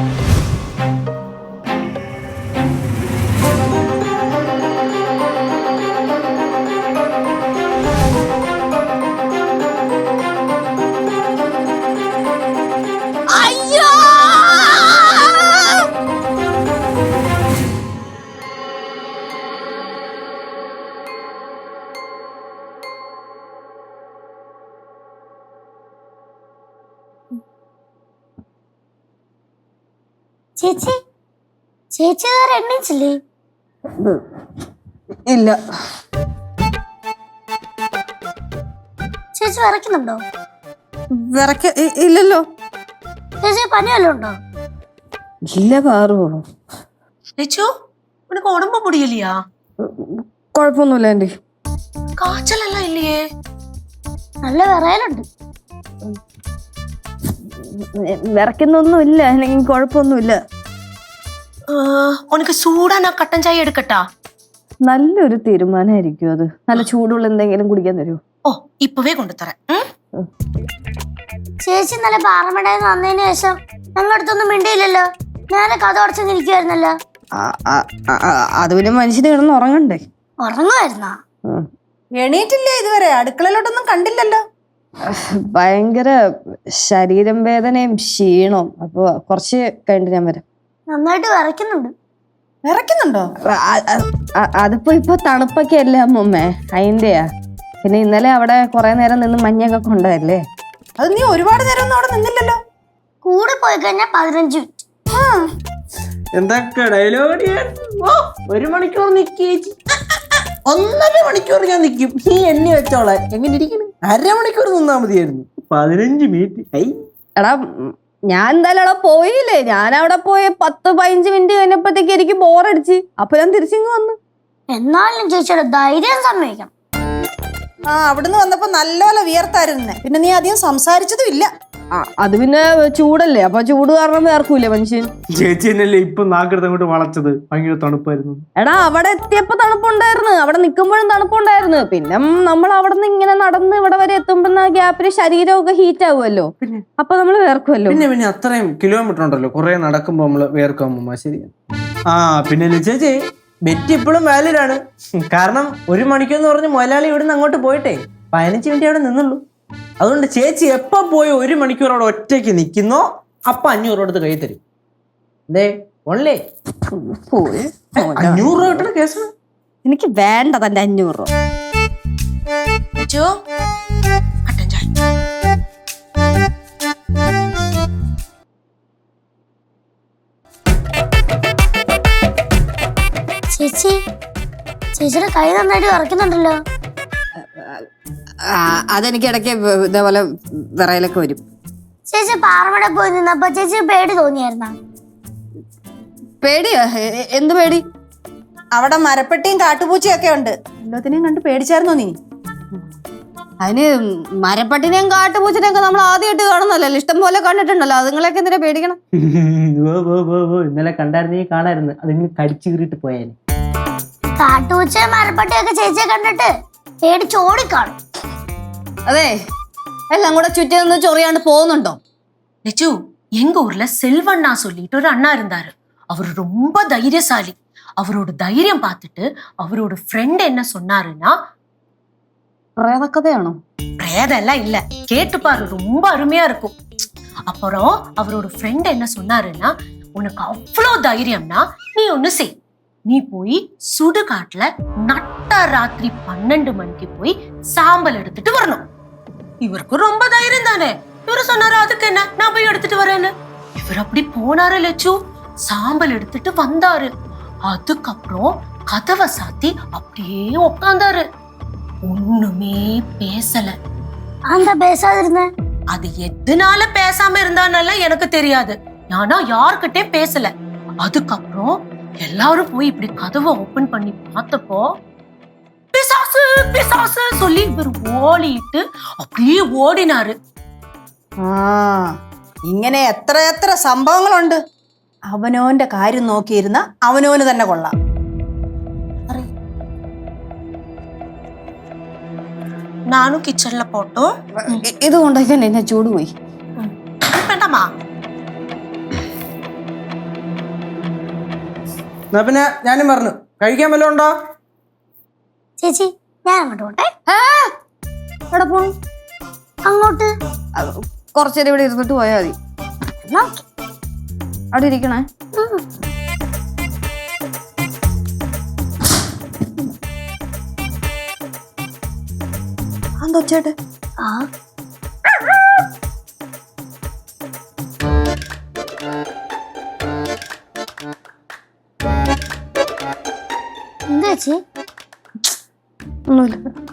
Bye. ചേച്ചി ചേച്ചി വേറെ എണ്ണിച്ചില്ലേ? ഇല്ല. ചേച്ചി വിറയ്ക്കുന്നുണ്ടോ? വിറക്ക ഇല്ലല്ലോ. ചേച്ചി പനി വല്ലതും ഉണ്ടോ? ഇല്ല പാറു ചേച്ചു ഇവിടെ ഉടമ്പ പൊടിയില്ലയാ? കുഴപ്പമൊന്നുമില്ല എന്റെ കാച്ചലല്ല ഇല്ലയേ. നല്ല വിറയലുണ്ട്. വിറയ്ക്കുന്നൊന്നുമില്ല അല്ലെങ്കിൽ കുഴപ്പമൊന്നുമില്ല. ഉനക്ക് സൂടാൻ ആ കട്ടൻ ചായ എടുക്കട്ടാ? നല്ലൊരു തീരുമാനമായിരിക്കും അത്. നല്ല ചൂടുള്ള എന്തെങ്കിലും കുടിക്കാൻ തരുമോ ഓ ഇപ്പവേ കൊണ്ടുതരാം ചേച്ചി നല്ല പാറമടയിൽ വന്നതിന് ശേഷം ഞങ്ങളുടെ അടുത്തൊന്നും മിണ്ടിയില്ലല്ലോ. ഞാൻ കഥ അടച്ചങ്ങ് ഇരിക്കുവായിരുന്നല്ലോ അത് പിന്നെ മനുഷ്യന് കിടന്ന് ഉറങ്ങണ്ടേ? ഉറങ്ങുമായിരുന്നാ? എണീറ്റില്ലേ ഇതുവരെ? അടുക്കളയിലോട്ടൊന്നും കണ്ടില്ലല്ലോ. ഭയങ്കര ശരീരം വേദനയും ക്ഷീണവും. അപ്പൊ കുറച്ച് കഴിഞ്ഞിട്ട് ഞാൻ വരാം. നന്നായിട്ട് വിറയ്ക്കുന്നുണ്ട് വിറയ്ക്കുന്നുണ്ടോ അതിപ്പോ ഇപ്പൊ തണുപ്പൊക്കെ അല്ലേ അമ്മമ്മേ? അതിന്റെയാ പിന്നെ ഇന്നലെ അവിടെ കുറെ നേരം നിന്ന് മഞ്ഞൊക്കെ കൊണ്ടല്ലേ അത് നീ ഒരുപാട് നേരം ഒന്നും അവിടെ നിന്നില്ലല്ലോ. കൂടെ പോയി കഴിഞ്ഞാൽ പതിനഞ്ച് മിനിറ്റ്. എന്തൊക്കെ ഡയലോഗ് ഒരു മണിക്കൂർ നിക്കേച്ചി ഒന്നര മണിക്കൂർ ഞാൻ നിൽക്കും നീ എണ്ണി വെച്ചോളെ എങ്ങനെ ഇരിക്കുന്നു അരമണിക്കൂർ നിന്നാ മതിയായിരുന്നു. പതിനഞ്ച് മിനിറ്റ്. ഐ. എടാ ഞാൻ എന്തായാലും അവിടെ പോയില്ലേ? ഞാൻ അവിടെ പോയി പത്ത് പതിനഞ്ച് മിനിറ്റ് കഴിഞ്ഞപ്പോഴത്തേക്ക് എനിക്ക് ബോറടിച്ച് അപ്പൊ ഞാൻ തിരിച്ചിങ്ങ് വന്നു. എന്നാലും ചേച്ചിയുടെ ധൈര്യം സമ്മതിക്കണം. ആ അവിടുന്ന് വന്നപ്പോ നല്ലപോലെ വിയർത്തായിരുന്നു. പിന്നെ നീ അധികം സംസാരിച്ചതും ഇല്ല ആ, അത് പിന്നെ ചൂടല്ലേ? അപ്പൊ ചൂട് കാരണം വേർക്കൂലേ മനുഷ്യൻ? ചേച്ചി എന്നല്ലേ ഇപ്പൊ നാക്കെടുത്ത് അങ്ങോട്ട് വളച്ചത്? ഭയങ്കര തണുപ്പായിരുന്നു. എടാ അവിടെ എത്തിയപ്പോ തണുപ്പുണ്ടായിരുന്നു. അവിടെ നിൽക്കുമ്പോഴും തണുപ്പുണ്ടായിരുന്നു. പിന്നെ നമ്മൾ അവിടെ നിന്ന് ഇങ്ങനെ നടന്ന് ഇവിടെ വരെ എത്തുമ്പോ ആ ശരീരം ശരീരമൊക്കെ ഹീറ്റ് ആവുമല്ലോ. പിന്നെ? അപ്പൊ നമ്മൾ വേർക്കുമല്ലോ. പിന്നെ പിന്നെ അത്രയും കിലോമീറ്റർ ഉണ്ടല്ലോ. കുറെ നടക്കുമ്പോ നമ്മൾ വേർക്കാമ്മ ശരി ആ പിന്നെ ചേച്ചി? ബെറ്റ് ഇപ്പോഴും വാലിഡ് ആണ്. കാരണം ഒരു മണിക്കൂർ പറഞ്ഞ് മുതലാളി ഇവിടുന്ന് അങ്ങോട്ട് പോയിട്ടേ പതിനഞ്ച് മിനിറ്റ് അവിടെ നിന്നുള്ളൂ. അതുകൊണ്ട് ചേച്ചി എപ്പോ പോയി ഒരു മണിക്കൂർ അവിടെ ഒറ്റയ്ക്ക് നിൽക്കുന്നോ അപ്പൊ അഞ്ഞൂറ് രൂപ എടുത്ത് കൈ തരും. ദേ ഒള്ളേ. അഞ്ഞൂറ് രൂപ കിട്ടണ കേസാണ്. എനിക്ക് വേണ്ട തന്റെ അഞ്ഞൂറ് രൂപ. ചേച്ചി ചേച്ചിയുടെ കൈ നന്നായിട്ട് വിറയ്ക്കുന്നുണ്ടല്ലോ ആ, അതെനിക്ക് ഇടയ്ക്ക് ഇതേപോലെ വിറയിലൊക്കെ വരും. ചേച്ചി പാറമട പോയി നിന്നപ്പോ ചേച്ചി പേടി തോന്നിയായിരുന്ന? പേടിയാ? എന്ത് പേടി? അവിടെ മരപ്പെട്ടിയും കാട്ടുപൂച്ചയും ഒക്കെ ഉണ്ട്. എല്ലാത്തിനെയും കണ്ട് പേടിച്ചായിരുന്നോ നീ? അതിന് മരപ്പട്ടിനെയും കാട്ടുപൂച്ചനെയും ഒക്കെ നമ്മൾ ആദ്യമായിട്ട് കാണുന്നല്ലോ ഇഷ്ടം പോലെ കണ്ടിട്ടുണ്ടല്ലോ. അതുങ്ങളൊക്കെ എന്തിനാ പേടിക്കണം? ഇന്നലെ കണ്ടായിരുന്നു നീ കാണായിരുന്നു. അതിങ്ങനെ കടിച്ചു കീറിയിട്ട് പോയാൽ കാട്ടുപൂച്ച മരപ്പട്ടിയൊക്കെ ചേച്ചിയെ കണ്ടിട്ട് പേടിച്ച് ഓടിക്കാണും അതെ എല്ലാം കൂടെ ചുറ്റി നിന്ന് ചൊറിയാണ്ട് പോകുന്നുണ്ടോ லெச்சு எங்க ஊர்ல செல்வண்ணா சொல்லிட்டு ஒரு அண்ணா இருந்தாரு அவர் ரொம்ப தைரியசாலி அவரோட தைரியம் பார்த்துட்டு அவரோட ஃப்ரெண்ட் என்ன சொன்னாருன்னா പ്രേതക്കഥയാണോ பிரேதம் எல்லாம் இல்ல கேட்டு பாரு ரொம்ப அருமையா இருக்கும் அப்புறம் அவரோட ஃப்ரெண்ட் என்ன சொன்னாருன்னா உனக்கு அவ்வளோ தைரியம்னா நீ ஒண்ணு செய் நீ போய் சுடுகாட்டுல நட்ட ராத்திரி பன்னெண்டு மணிக்கு போய் சாம்பல் எடுத்துட்டு வரணும். இவருக்கு ரொம்ப தைரியம் தானே? இவரு சொன்னாரு அதுக்கு என்ன? நான் போய் எடுத்துட்டு வரேன்னு. இவர் அப்படி போனாரு லட்சு சாம்பல் எடுத்துட்டு வந்தாரு. அதுக்கப்புறம் கதவை சாத்தி அப்படியே உட்காந்தாரு ஒண்ணுமே பேசல. அந்த பேசாத இருந்தேன் அது எதுனால பேசாம இருந்தானால எனக்கு தெரியாது. நானா யார்கிட்டே பேசல. அதுக்கப்புறம் எல்லாரும் போய் இப்படி கதவை ஓபன் பண்ணி பார்த்தப்போ பிசாசு பிசாசு சொல்லி இவர் ஓடிட்டு அப்படியே ஓடினாரு ആ ഇങ്ങനെ എത്ര എത്ര സംഭവങ്ങളുണ്ട് അവനോന്റെ കാര്യം നോക്കിയിരുന്ന അവനോന് തന്നെ കൊള്ളാം நானும் கிச்சன்ல போட்டோம் ഇ- ഇത് കൊണ്ടൊക്കെ എന്നെ ചൂട് പോയി എന്നാ പിന്നെ ഞാനും പറഞ്ഞു. കഴിക്കാൻ വല്ലതും ഉണ്ടോ? ചേച്ചി ഞാൻ അങ്ങോട്ട് പോട്ടെ. എവിടെ പോണു? അങ്ങോട്ട്. കുറച്ചേരം ഇവിടെ ഇരുന്നിട്ട് പോയാൽ മതി. അവിടെ ഇരിക്കണേ. എന്തോ എന്താ ആ. എന്താ ചേച്ചി ഒന്നുമില്ല